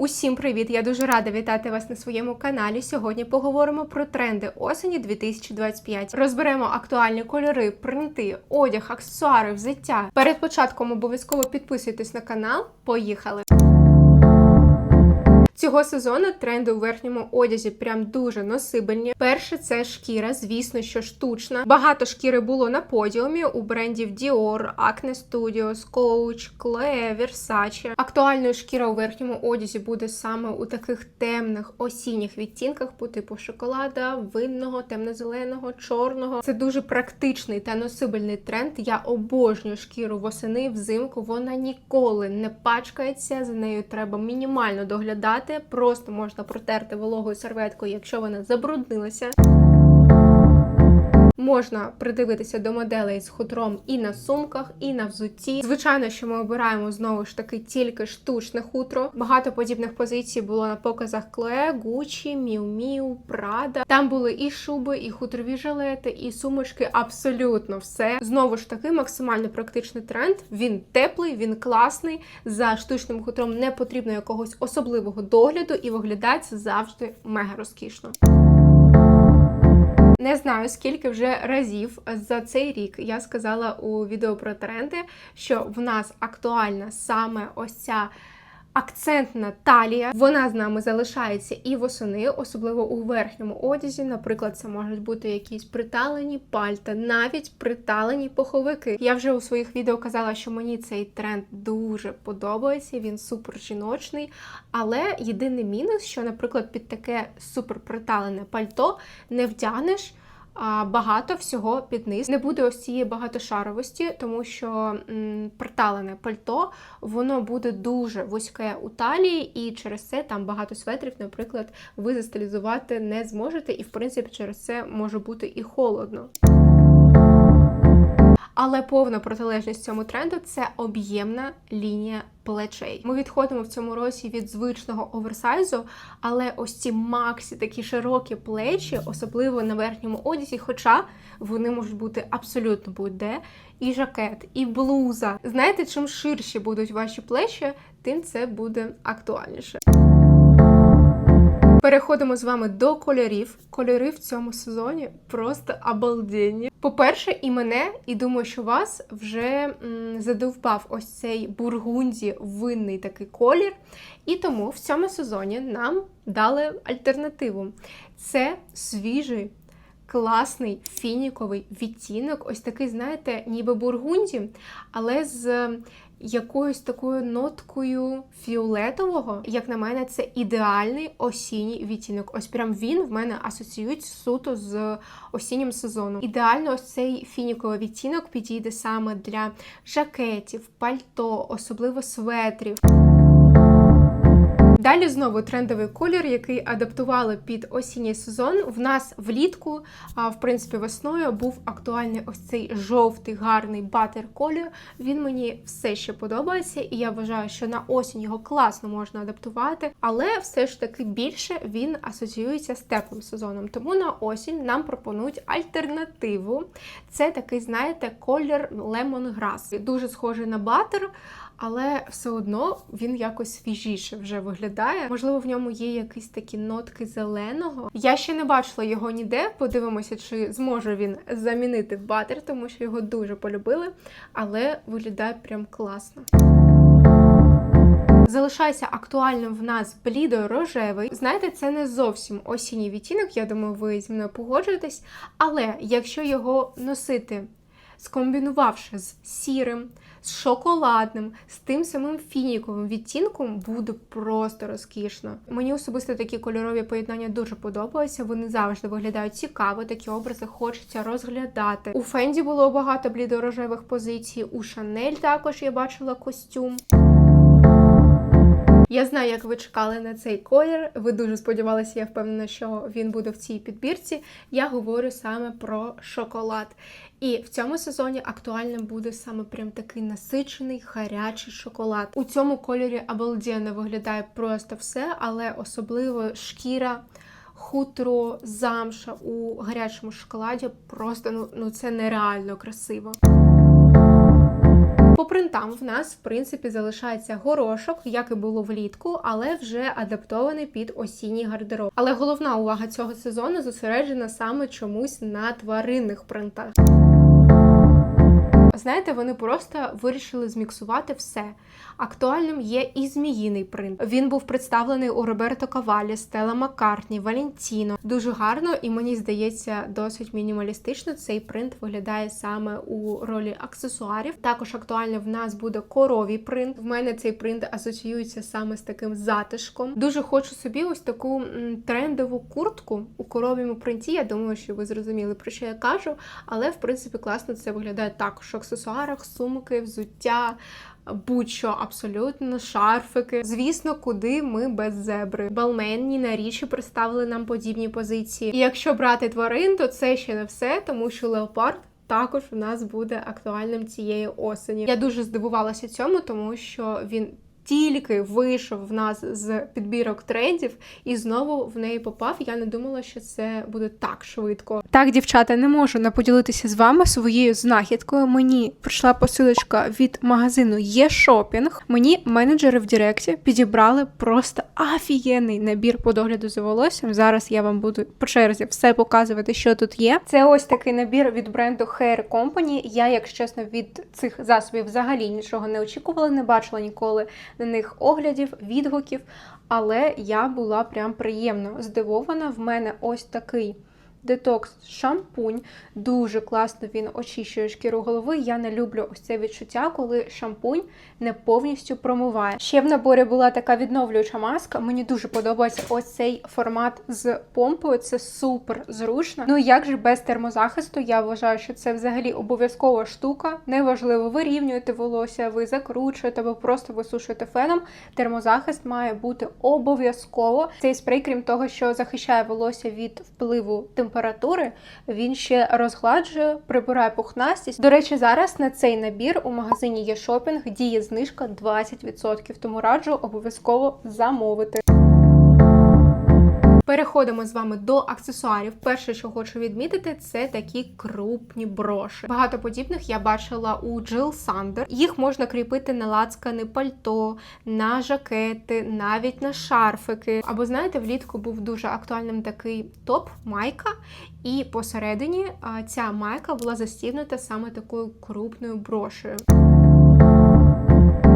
Усім привіт! Я дуже рада вітати вас на своєму каналі. Сьогодні поговоримо про тренди осені 2025. Розберемо актуальні кольори, принти, одяг, аксесуари, взуття. Перед початком обов'язково підписуйтесь на канал. Поїхали! Цього сезону тренди у верхньому одязі прям дуже носибельні. Перше це шкіра, звісно, що штучна. Багато шкіри було на подіумі у брендів Dior, Acne Studios, Coach, Chloe, Versace. Актуальною шкіра у верхньому одязі буде саме у таких темних осінніх відтінках по типу шоколада, винного, темно-зеленого, чорного. Це дуже практичний та носибельний тренд. Я обожнюю шкіру восени, взимку. Вона ніколи не пачкається. За нею треба мінімально доглядати. Просто можна протерти вологою серветкою, якщо вона забруднилася. Можна придивитися до моделей з хутром і на сумках, і на взутті. Звичайно, що ми обираємо знову ж таки тільки штучне хутро. Багато подібних позицій було на показах Gucci, Miu Miu, Prada. Там були і шуби, і хутрові жилети, і сумочки. Абсолютно все. Знову ж таки, максимально практичний тренд. Він теплий, він класний. За штучним хутром не потрібно якогось особливого догляду, і виглядає це завжди мега розкішно. Не знаю, скільки вже разів за цей рік я сказала у відео про тренди, що в нас актуальна саме ось ця акцентна талія. Вона з нами залишається і восени, особливо у верхньому одязі. Наприклад, це можуть бути якісь приталені пальта, навіть приталені пуховики. Я вже у своїх відео казала, що мені цей тренд дуже подобається. Він супер жіночний. Але єдиний мінус, що, наприклад, під таке супер приталене пальто не вдягнеш багато всього під низ. Не буде ось цієї багатошаровості, тому що м, приталене пальто воно буде дуже вузьке у талії, і через це там багато светрів, наприклад, ви застилізувати не зможете, і в принципі через це може бути і холодно. Але повна протилежність цьому тренду це об'ємна лінія плечей. Ми відходимо в цьому році від звичного оверсайзу, але ось ці максі, такі широкі плечі, особливо на верхньому одязі, хоча вони можуть бути абсолютно будь-де. І жакет, і блуза. Знаєте, чим ширші будуть ваші плечі, тим це буде актуальніше. Переходимо з вами до кольорів. Кольори в цьому сезоні просто обалденні. По-перше, і мене, і думаю, що вас вже м, задовбав ось цей бургунді винний такий колір. І тому в цьому сезоні нам дали альтернативу. Це свіжий. Класний фініковий відтінок, ось такий, знаєте, ніби бургунді, але з якоюсь такою ноткою фіолетового, як на мене, це ідеальний осінній відтінок. Ось прям він в мене асоціюють суто з осіннім сезоном. Ідеально ось цей фініковий відтінок підійде саме для жакетів, пальто, особливо светрів. Далі знову трендовий колір, який адаптували під осінній сезон. В нас влітку, а в принципі, весною був актуальний ось цей жовтий гарний батер колір. Він мені все ще подобається, і я вважаю, що на осінь його класно можна адаптувати, але все ж таки більше він асоціюється з теплим сезоном. Тому на осінь нам пропонують альтернативу. Це такий, знаєте, колір Lemongrass. Дуже схожий на батер але все одно він якось свіжіше вже виглядає. Можливо, в ньому є якісь такі нотки зеленого. Я ще не бачила його ніде. Подивимося, чи зможе він замінити батер, тому що його дуже полюбили, але виглядає прям класно. Залишається актуальним в нас блідо-рожевий. Знаєте, це не зовсім осінній відтінок, я думаю, ви зі мною погоджуєтесь. Але якщо його носити, скомбінувавши з сірим, з шоколадним, з тим самим фініковим відтінком буде просто розкішно. Мені особисто такі кольорові поєднання дуже подобаються. Вони завжди виглядають цікаво, такі образи хочеться розглядати. У Фенді було багато блідорожевих позицій, у Шанель також я бачила костюм. Я знаю, як ви чекали на цей колір. Ви дуже сподівалися, я впевнена, що він буде в цій підбірці. Я говорю саме про шоколад. І в цьому сезоні актуальним буде саме прям такий насичений гарячий шоколад. У цьому кольорі обалденно виглядає просто все, але особливо шкіра. Хутро, замша у гарячому шоколаді просто ну, ну це нереально красиво. По принтам в нас, в принципі, залишається горошок, як і було влітку, але вже адаптований під осінній гардероб. Але головна увага цього сезону зосереджена саме чомусь на тваринних принтах. Знаєте, вони просто вирішили зміксувати все. Актуальним є і зміїний принт. Він був представлений у Роберто Кавалі, Стела Маккартні, Валентіно. Дуже гарно і мені здається досить мінімалістично. Цей принт виглядає саме у ролі аксесуарів. Також актуальним в нас буде коровій принт. В мене цей принт асоціюється саме з таким затишком. Дуже хочу собі ось таку трендову куртку у коров'єму принті. Я думаю, що ви зрозуміли про що я кажу, але в принципі класно це виглядає також в аксесуарах, сумки, взуття. Будь-що абсолютно шарфики. Звісно, куди ми без зебри. Балменні на річі представили нам подібні позиції. І якщо брати тварин, то це ще не все, тому що леопард. Також у нас буде актуальним цієї осені. Я дуже здивувалася цьому, тому що він тільки вийшов в нас з підбірок трендів і знову в неї попав. Я не думала, що це буде так швидко. Так, дівчата, не можу не поділитися з вами своєю знахідкою. Мені прийшла посилочка від магазину Є-Шопінг. Мені менеджери в Директі підібрали просто офігенний набір по догляду за волоссям. Зараз я вам буду по черзі все показувати, що тут є. Це ось такий набір від бренду Hair Company. Я, якщо чесно, від цих засобів взагалі нічого не очікувала, не бачила ніколи на них оглядів, відгуків, але я була прям приємно здивована. В мене ось такий детокс шампунь. Дуже класно він очищує шкіру голови. Я не люблю ось це відчуття, коли шампунь не повністю промиває. Ще в наборі була така відновлююча маска. Мені дуже подобається ось цей формат з помпою. Це супер зручно. Ну як же без термозахисту? Я вважаю, що це взагалі обов'язкова штука. Неважливо, вирівнюєте волосся, ви закручуєте або просто висушуєте феном. Термозахист має бути обов'язково. Цей спрей, крім того, що захищає волосся від впливу температури, він ще розгладжує, прибирає пухнастість. До речі, зараз на цей набір у магазині є шопінг, діє знижка 20%, тому раджу обов'язково замовити. Переходимо з вами до аксесуарів. Перше, що хочу відмітити, це такі крупні броші. Багато подібних я бачила у Jill Sander. Їх можна кріпити на лацкани пальто, на жакети, навіть на шарфики. Або знаєте, влітку був дуже актуальним такий топ-майка, і посередині ця майка була застібнута саме такою крупною брошею.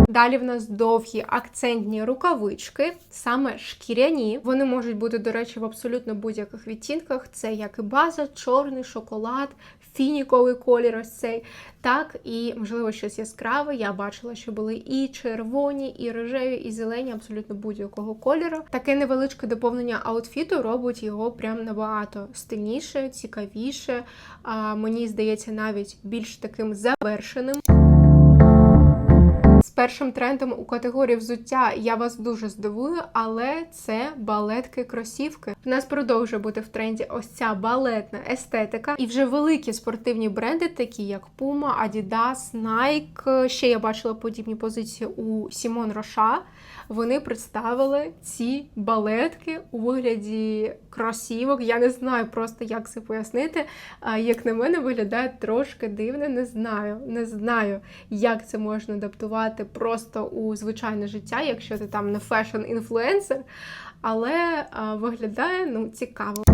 Далі в нас довгі акцентні рукавички, саме шкіряні. Вони можуть бути, до речі, в абсолютно будь-яких відтінках. Це як і база, чорний, шоколад, фініковий колір, ось цей. Так, і, можливо, щось яскраве. Я бачила, що були і червоні, і рожеві, і зелені, абсолютно будь-якого кольору. Таке невеличке доповнення аутфіту робить його прям набагато стильніше, цікавіше. А, Мені здається, навіть більш таким завершеним. Першим трендом у категорії взуття я вас дуже здивую, але це балетки-кросівки. В нас продовжує бути в тренді ось ця балетна естетика. І вже великі спортивні бренди, такі як Puma, Adidas, Nike. Ще я бачила подібні позиції у Сімон Роша. Вони представили ці балетки у вигляді кросівок. Я не знаю просто, як це пояснити. Як на мене, виглядає трошки дивно. Не знаю, не знаю, як це можна адаптувати просто у звичайне життя, якщо ти там не фешн-інфлюенсер, але а, виглядає ну, цікаво.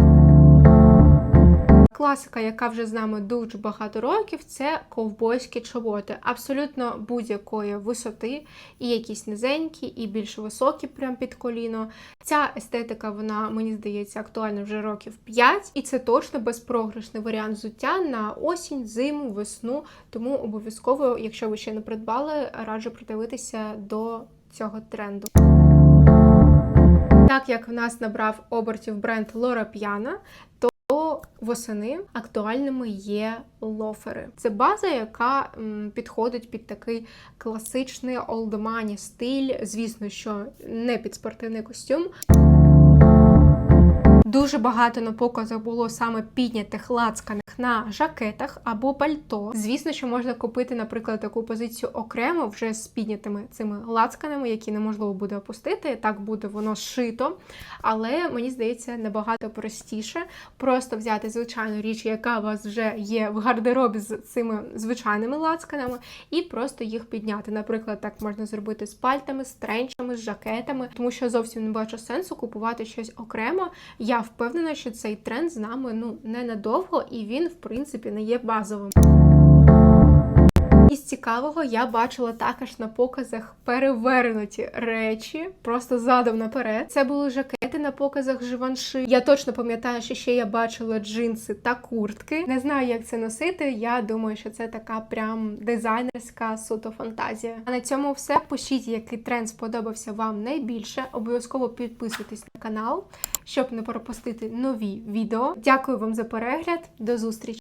Класика, яка вже з нами дуже багато років, це ковбойські чоботи. Абсолютно будь-якої висоти, і якісь низенькі, і більш високі, прям під коліно. Ця естетика, вона, мені здається, актуальна вже років 5, і це точно безпрограшний варіант взуття на осінь, зиму, весну. Тому обов'язково, якщо ви ще не придбали, раджу придивитися до цього тренду. Так як в нас набрав обертів бренд Лора П'яна, то восени актуальними є лофери. Це база, яка підходить під такий класичний олдмані стиль. Звісно, що не під спортивний костюм. Дуже багато на показах було саме піднятих лацканих на жакетах або пальто. Звісно, що можна купити, наприклад, таку позицію окремо вже з піднятими цими лацканами, які неможливо буде опустити. Так буде воно зшито. Але мені здається, набагато простіше просто взяти звичайну річ, яка у вас вже є в гардеробі з цими звичайними лацканами, і просто їх підняти. Наприклад, так можна зробити з пальтами, з тренчами, з жакетами, тому що зовсім не бачу сенсу купувати щось окремо. Я впевнена, що цей тренд з нами ну ненадовго, і він, в принципі, не є базовим. Із цікавого я бачила також на показах перевернуті речі, просто задом наперед. Це були жакети на показах Живанши. Я точно пам'ятаю, що ще я бачила джинси та куртки. Не знаю, як це носити. Я думаю, що це така прям дизайнерська суто фантазія. А на цьому все. Пишіть, який тренд сподобався вам найбільше. Обов'язково підписуйтесь на канал, щоб не пропустити нові відео. Дякую вам за перегляд. До зустрічі!